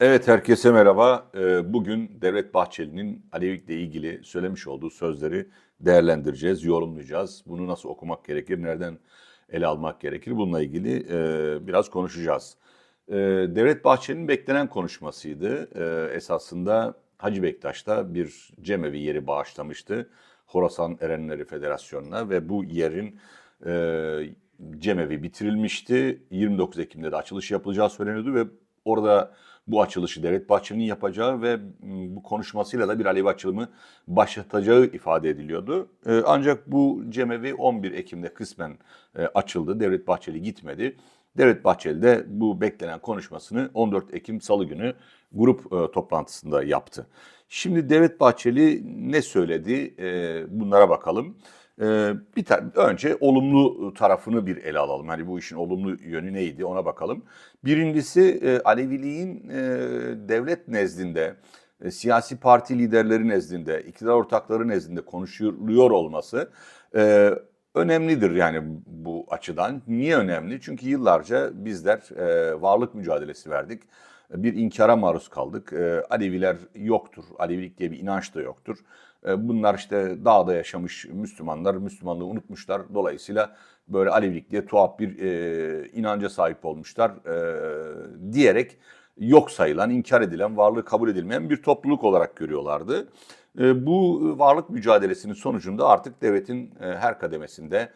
Evet herkese merhaba. Ee, Bugün Devlet Bahçeli'nin Alevilikle ilgili söylemiş olduğu sözleri değerlendireceğiz, yorumlayacağız. Bunu nasıl okumak gerekir, nereden ele almak gerekir bununla ilgili e, biraz konuşacağız. Ee, Devlet Bahçeli'nin beklenen konuşmasıydı. Ee, Esasında Hacı Bektaş'ta bir cemevi yeri bağışlamıştı. Horasan Erenleri Federasyonu'na ve bu yerin e, cemevi bitirilmişti. 29 Ekim'de de açılış yapılacağı söyleniyordu ve orada bu açılışı Devlet Bahçeli'nin yapacağı ve bu konuşmasıyla da bir Alevi açılımı başlatacağı ifade ediliyordu. E, ancak bu cemevi 11 Ekim'de kısmen e, açıldı. Devlet Bahçeli gitmedi. Devlet Bahçeli de bu beklenen konuşmasını 14 Ekim Salı günü grup e, toplantısında yaptı. Şimdi Devlet Bahçeli ne söyledi? E, bunlara bakalım. Ee, bir ta- önce olumlu tarafını bir ele alalım. Hani bu işin olumlu yönü neydi ona bakalım. Birincisi e, Aleviliğin e, devlet nezdinde, e, siyasi parti liderleri nezdinde, iktidar ortakları nezdinde konuşuluyor olması e, önemlidir yani bu açıdan. Niye önemli? Çünkü yıllarca bizler e, varlık mücadelesi verdik. Bir inkara maruz kaldık. Aleviler yoktur. Alevilik diye bir inanç da yoktur. E, Bunlar işte dağda yaşamış Müslümanlar, Müslümanlığı unutmuşlar. Dolayısıyla böyle Alevilik diye tuhaf bir e, inanca sahip olmuşlar e, diyerek yok sayılan, inkar edilen, varlığı kabul edilmeyen bir topluluk olarak görüyorlardı. E, bu varlık mücadelesinin sonucunda artık devletin e, her kademesinde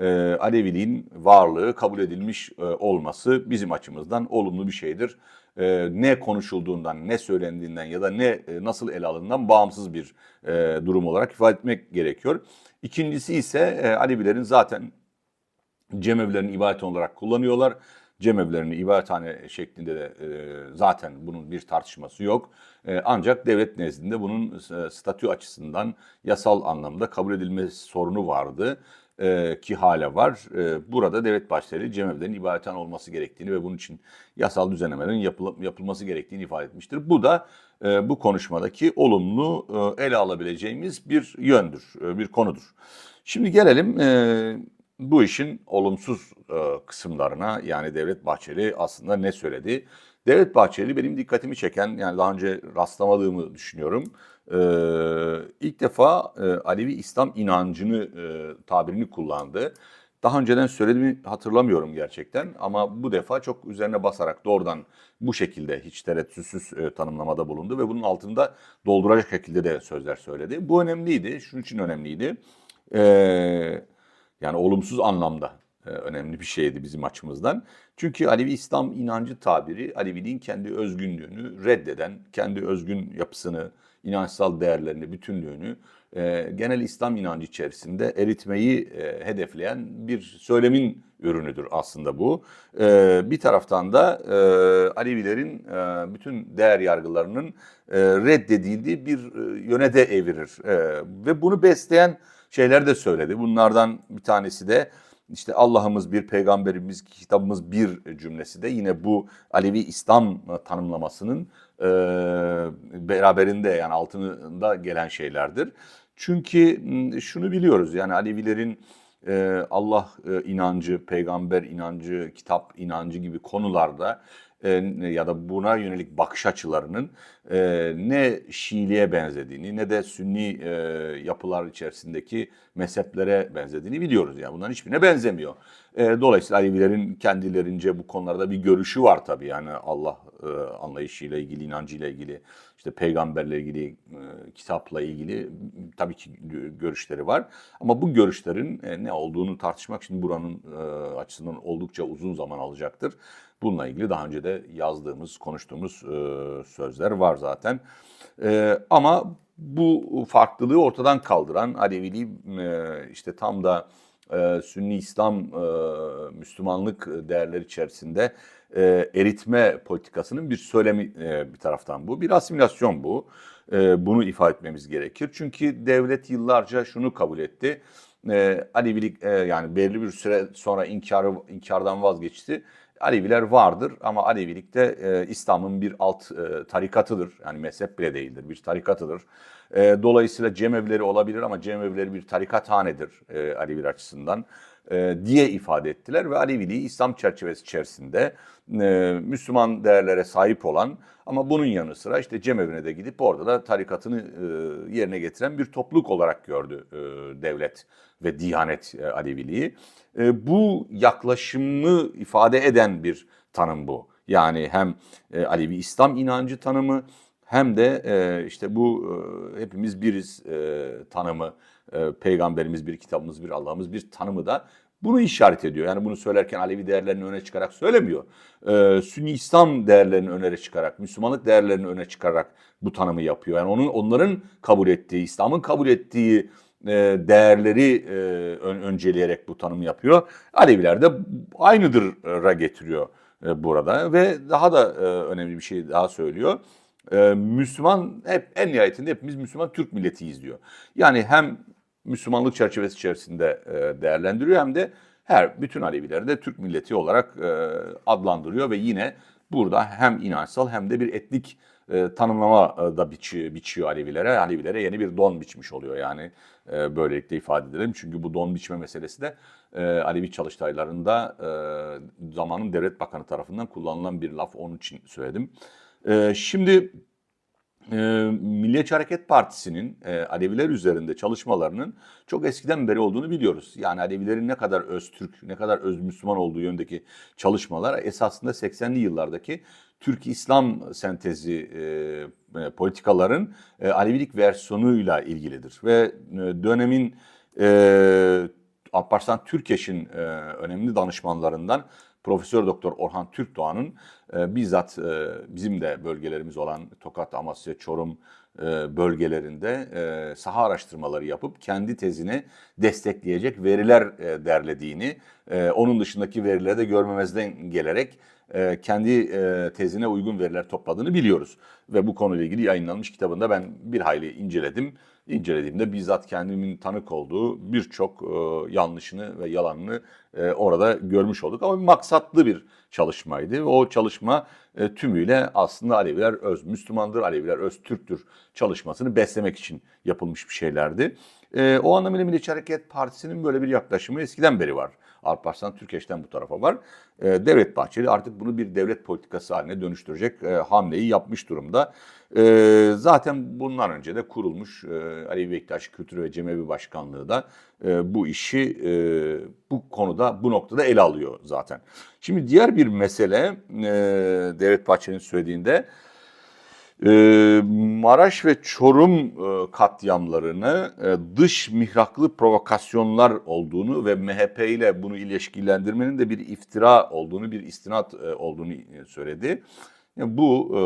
e, Aleviliğin varlığı kabul edilmiş e, olması bizim açımızdan olumlu bir şeydir. E, ne konuşulduğundan, ne söylendiğinden ya da ne e, nasıl ele alındığından bağımsız bir e, durum olarak ifade etmek gerekiyor. İkincisi ise e, Alevilerin zaten cemevlerini ibadet olarak kullanıyorlar. Cemevlerini ibadethane şeklinde de e, zaten bunun bir tartışması yok. E, ancak devlet nezdinde bunun e, statü açısından yasal anlamda kabul edilme sorunu vardı e, ki hala var. E, burada devlet başları cemevlerin ibadethane olması gerektiğini ve bunun için yasal düzenlemelerin yapıl- yapılması gerektiğini ifade etmiştir. Bu da e, bu konuşmadaki olumlu e, ele alabileceğimiz bir yöndür, e, bir konudur. Şimdi gelelim e, bu işin olumsuz e, kısımlarına yani Devlet Bahçeli aslında ne söyledi? Devlet Bahçeli benim dikkatimi çeken yani daha önce rastlamadığımı düşünüyorum. E, ilk defa e, Alevi İslam inancını e, tabirini kullandı. Daha önceden söylediğimi hatırlamıyorum gerçekten ama bu defa çok üzerine basarak doğrudan bu şekilde hiç tereddütsüz e, tanımlamada bulundu ve bunun altında dolduracak şekilde de sözler söyledi. Bu önemliydi, şunun için önemliydi. Eee yani olumsuz anlamda e, önemli bir şeydi bizim açımızdan. Çünkü Alevi İslam inancı tabiri Aleviliğin kendi özgünlüğünü reddeden, kendi özgün yapısını, inançsal değerlerini, bütünlüğünü e, genel İslam inancı içerisinde eritmeyi e, hedefleyen bir söylemin ürünüdür aslında bu. Bir taraftan da Alevilerin bütün değer yargılarının reddedildiği bir yöne de evirir. Ve bunu besleyen şeyler de söyledi. Bunlardan bir tanesi de işte Allah'ımız bir, peygamberimiz, kitabımız bir cümlesi de yine bu Alevi İslam tanımlamasının e, beraberinde yani altında gelen şeylerdir. Çünkü şunu biliyoruz yani Alevilerin e, Allah e, inancı, peygamber inancı, kitap inancı gibi konularda e, ya da buna yönelik bakış açılarının e, ne Şiiliğe benzediğini ne de Sünni e, yapılar içerisindeki mezheplere benzediğini biliyoruz. Yani bunların hiçbirine benzemiyor. E, dolayısıyla Alevilerin kendilerince bu konularda bir görüşü var tabii. Yani Allah e, anlayışıyla ilgili, inancıyla ilgili, işte peygamberle ilgili, e, kitapla ilgili tabii ki görüşleri var. Ama bu görüşlerin e, ne olduğunu tartışmak şimdi buranın e, açısından oldukça uzun zaman alacaktır. Bununla ilgili daha önce de yazdığımız, konuştuğumuz e, sözler var zaten. E, ama bu farklılığı ortadan kaldıran Aleviliği e, işte tam da e, Sünni İslam, e, Müslümanlık değerleri içerisinde e, eritme politikasının bir söylemi bir taraftan bu. Bir asimilasyon bu. Bunu ifade etmemiz gerekir. Çünkü devlet yıllarca şunu kabul etti. E, Alevilik yani belli bir süre sonra inkarı, inkardan vazgeçti. Aleviler vardır ama Alevilik de e, İslam'ın bir alt e, tarikatıdır. Yani mezhep bile değildir, bir tarikatıdır. E, dolayısıyla cemevleri olabilir ama cemevleri bir tarikathanedir e, Aleviler açısından. E, diye ifade ettiler ve Aleviliği İslam çerçevesi içerisinde e, Müslüman değerlere sahip olan ama bunun yanı sıra işte cemevine de gidip orada da tarikatını e, yerine getiren bir topluluk olarak gördü devlet ve Diyanet e, Aleviliği. Bu yaklaşımı ifade eden bir tanım bu. Yani hem e, Alevi İslam inancı tanımı hem de işte bu hepimiz biriz tanımı, e, peygamberimiz bir, kitabımız bir, Allah'ımız bir tanımı da bunu işaret ediyor. Yani bunu söylerken Alevi değerlerini öne çıkarak söylemiyor. E, Sünni İslam değerlerini öne çıkarak, Müslümanlık değerlerini öne çıkarak bu tanımı yapıyor. Yani onun onların kabul ettiği, İslam'ın kabul ettiği e, değerleri e, ön, önceleyerek bu tanımı yapıyor. Aleviler de aynıdır'a getiriyor e, burada ve daha da e, önemli bir şey daha söylüyor. E, Müslüman hep en nihayetinde hepimiz Müslüman Türk milletiyiz diyor. Yani hem Müslümanlık çerçevesi içerisinde e, değerlendiriyor hem de her bütün Alevileri de Türk milleti olarak e, adlandırıyor ve yine burada hem inançsal hem de bir etnik e, tanımlama da biçi, biçiyor Alevilere. Alevilere yeni bir don biçmiş oluyor yani böylelikle ifade edelim. Çünkü bu don biçme meselesi de Alevi çalıştaylarında e, zamanın devlet bakanı tarafından kullanılan bir laf onun için söyledim. Şimdi e, Milliyetçi Hareket Partisi'nin e, Aleviler üzerinde çalışmalarının çok eskiden beri olduğunu biliyoruz. Yani Alevilerin ne kadar öz Türk, ne kadar öz Müslüman olduğu yönündeki çalışmalar esasında 80'li yıllardaki Türk-İslam sentezi e, e, politikaların e, Alevilik versiyonuyla ilgilidir. Ve e, dönemin e, Alparslan Türkeş'in e, önemli danışmanlarından Profesör Doktor Orhan Türkdoğan'ın e, bizzat e, bizim de bölgelerimiz olan Tokat, Amasya, Çorum e, bölgelerinde e, saha araştırmaları yapıp kendi tezini destekleyecek veriler e, derlediğini, e, onun dışındaki verileri de görmemezden gelerek e, kendi e, tezine uygun veriler topladığını biliyoruz. Ve bu konuyla ilgili yayınlanmış kitabında ben bir hayli inceledim. İncelediğimde bizzat kendimin tanık olduğu birçok e, yanlışını ve yalanını e, orada görmüş olduk. Ama maksatlı bir çalışmaydı. O çalışma e, tümüyle aslında Aleviler öz Müslümandır, Aleviler öz Türktür çalışmasını beslemek için yapılmış bir şeylerdi. E, o anlamıyla Milliyetçi Hareket Partisi'nin böyle bir yaklaşımı eskiden beri var. Alparslan Türkeş'ten bu tarafa var. E, Devlet Bahçeli artık bunu bir devlet politikası haline dönüştürecek e, hamleyi yapmış durumda. E, zaten bundan önce de kurulmuş e, Alevi Bektaş Kültür ve Cemevi Başkanlığı da e, bu işi e, bu konuda bu noktada ele alıyor zaten. Şimdi diğer bir mesele e, Devlet Bahçeli'nin söylediğinde Maraş ve Çorum e, katliamlarını e, dış mihraklı provokasyonlar olduğunu ve MHP ile bunu ilişkilendirmenin de bir iftira olduğunu, bir istinat e, olduğunu söyledi. Bu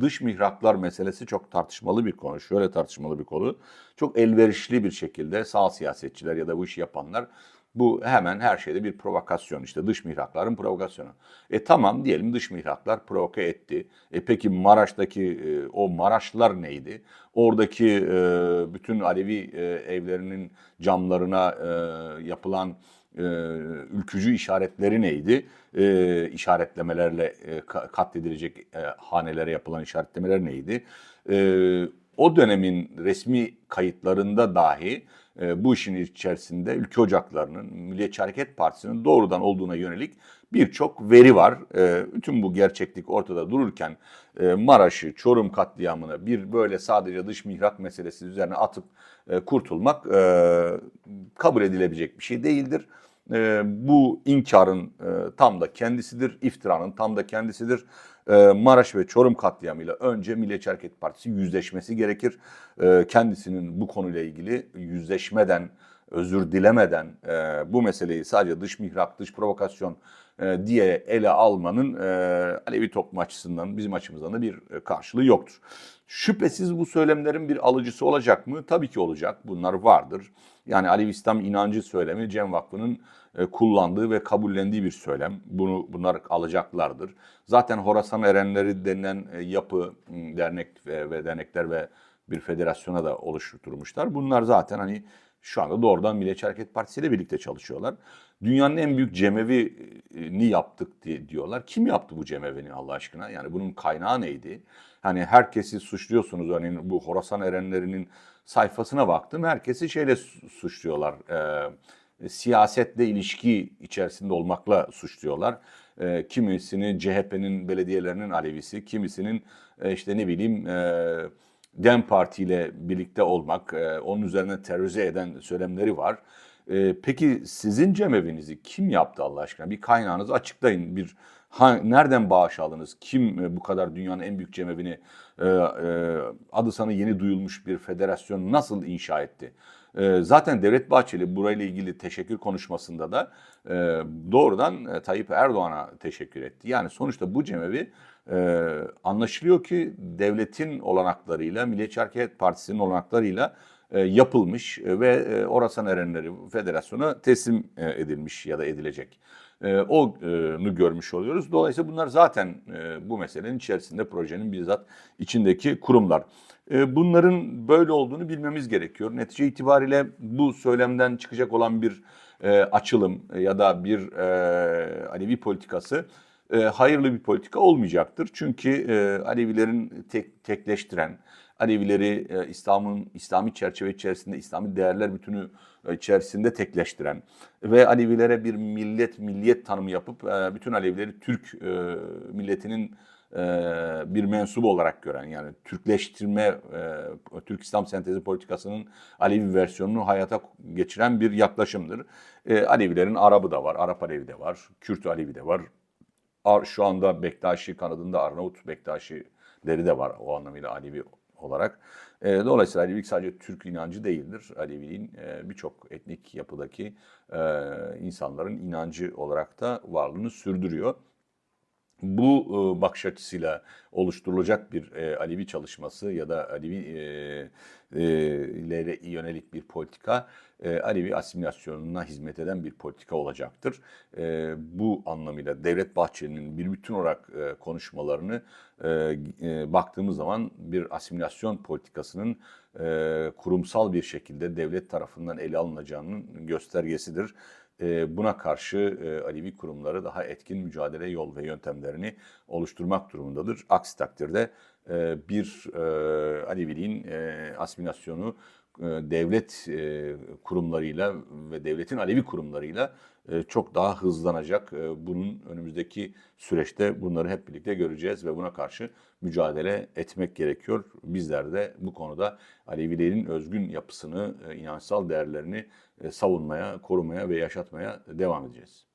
dış mihraklar meselesi çok tartışmalı bir konu. Şöyle tartışmalı bir konu. Çok elverişli bir şekilde sağ siyasetçiler ya da bu işi yapanlar bu hemen her şeyde bir provokasyon işte dış mihrakların provokasyonu. E tamam diyelim dış mihraklar provoke etti. E peki Maraş'taki e, o Maraşlılar neydi? Oradaki e, bütün Alevi e, evlerinin camlarına e, yapılan e, ülkücü işaretleri neydi? E, işaretlemelerle e, katledilecek e, hanelere yapılan işaretlemeler neydi? E, o dönemin resmi kayıtlarında dahi bu işin içerisinde ülke ocaklarının, Milliyetçi Hareket Partisi'nin doğrudan olduğuna yönelik birçok veri var. E, bütün bu gerçeklik ortada dururken e, Maraş'ı, Çorum katliamını bir böyle sadece dış mihrak meselesi üzerine atıp e, kurtulmak e, kabul edilebilecek bir şey değildir. Bu inkarın tam da kendisidir, iftiranın tam da kendisidir. E, Maraş ve Çorum katliamıyla önce Milliyetçi Hareket Partisi yüzleşmesi gerekir. E, kendisinin bu konuyla ilgili yüzleşmeden, özür dilemeden e, bu meseleyi sadece dış mihrak, dış provokasyon e, diye ele almanın e, Alevi toplum açısından, bizim açımızdan da bir e, karşılığı yoktur. Şüphesiz bu söylemlerin bir alıcısı olacak mı? Tabii ki olacak. Bunlar vardır. Yani Alevi İslam inancı söylemi Cem Vakfı'nın e, kullandığı ve kabullendiği bir söylem. Bunu bunlar alacaklardır. Zaten Horasan Erenleri denilen e, yapı, dernek ve, ve dernekler ve bir federasyona da oluşturmuşlar. Bunlar zaten hani şu anda doğrudan Milliyetçi Hareket Partisi ile birlikte çalışıyorlar. Dünyanın en büyük cemevini yaptık diyorlar. Kim yaptı bu cemevini Allah aşkına? Yani bunun kaynağı neydi? Hani herkesi suçluyorsunuz. Örneğin bu Horasan erenlerinin sayfasına baktım. Herkesi şeyle suçluyorlar. E, siyasetle ilişki içerisinde olmakla suçluyorlar. E, kimisini CHP'nin belediyelerinin Alevisi, kimisinin e, işte ne bileyim e, Dem Parti ile birlikte olmak, e, onun üzerine terörize eden söylemleri var. E, peki sizin cemevinizi kim yaptı Allah aşkına? Bir kaynağınızı açıklayın. Bir ha, nereden bağış aldınız? Kim e, bu kadar dünyanın en büyük cemevini e, e, adı sana yeni duyulmuş bir federasyon nasıl inşa etti? E, zaten Devlet Bahçeli burayla ilgili teşekkür konuşmasında da e, doğrudan e, Tayyip Erdoğan'a teşekkür etti. Yani sonuçta bu cemevi e, anlaşılıyor ki devletin olanaklarıyla, Milliyetçi Hareket Partisi'nin olanaklarıyla e, yapılmış e, ve e, Orasan Erenleri Federasyon'a teslim e, edilmiş ya da edilecek. E, onu görmüş oluyoruz. Dolayısıyla bunlar zaten e, bu meselenin içerisinde projenin bizzat içindeki kurumlar. E, bunların böyle olduğunu bilmemiz gerekiyor. Netice itibariyle bu söylemden çıkacak olan bir e, açılım ya da bir e, Alevi politikası e, hayırlı bir politika olmayacaktır. Çünkü e, Alevilerin tek, tekleştiren, Alevileri e, İslam'ın İslami çerçeve içerisinde, İslami değerler bütünü içerisinde tekleştiren ve Alevilere bir millet milliyet tanımı yapıp bütün Alevileri Türk milletinin bir mensubu olarak gören yani Türkleştirme, Türk İslam sentezi politikasının Alevi versiyonunu hayata geçiren bir yaklaşımdır. Alevilerin Arabı da var, Arap Alevi de var, Kürt Alevi de var. Ar- Şu anda Bektaşi kanadında Arnavut Bektaşileri de var o anlamıyla Alevi olarak. E, dolayısıyla Alevilik sadece Türk inancı değildir. Aleviliğin e, birçok etnik yapıdaki e, insanların inancı olarak da varlığını sürdürüyor. Bu e, bakış açısıyla oluşturulacak bir e, Alevi çalışması ya da Alevi e, e, yönelik bir politika e, Alevi asimilasyonuna hizmet eden bir politika olacaktır. E, bu anlamıyla Devlet Bahçeli'nin bir bütün olarak e, konuşmalarını e, e, baktığımız zaman bir asimilasyon politikasının e, kurumsal bir şekilde devlet tarafından ele alınacağının göstergesidir. E, buna karşı e, Alevi kurumları daha etkin mücadele yol ve yöntemlerini oluşturmak durumundadır. Aksi takdirde bir Aleviliğin asimilasyonu devlet kurumlarıyla ve devletin Alevi kurumlarıyla çok daha hızlanacak. Bunun önümüzdeki süreçte bunları hep birlikte göreceğiz ve buna karşı mücadele etmek gerekiyor. Bizler de bu konuda Alevilerin özgün yapısını, inançsal değerlerini savunmaya, korumaya ve yaşatmaya devam edeceğiz.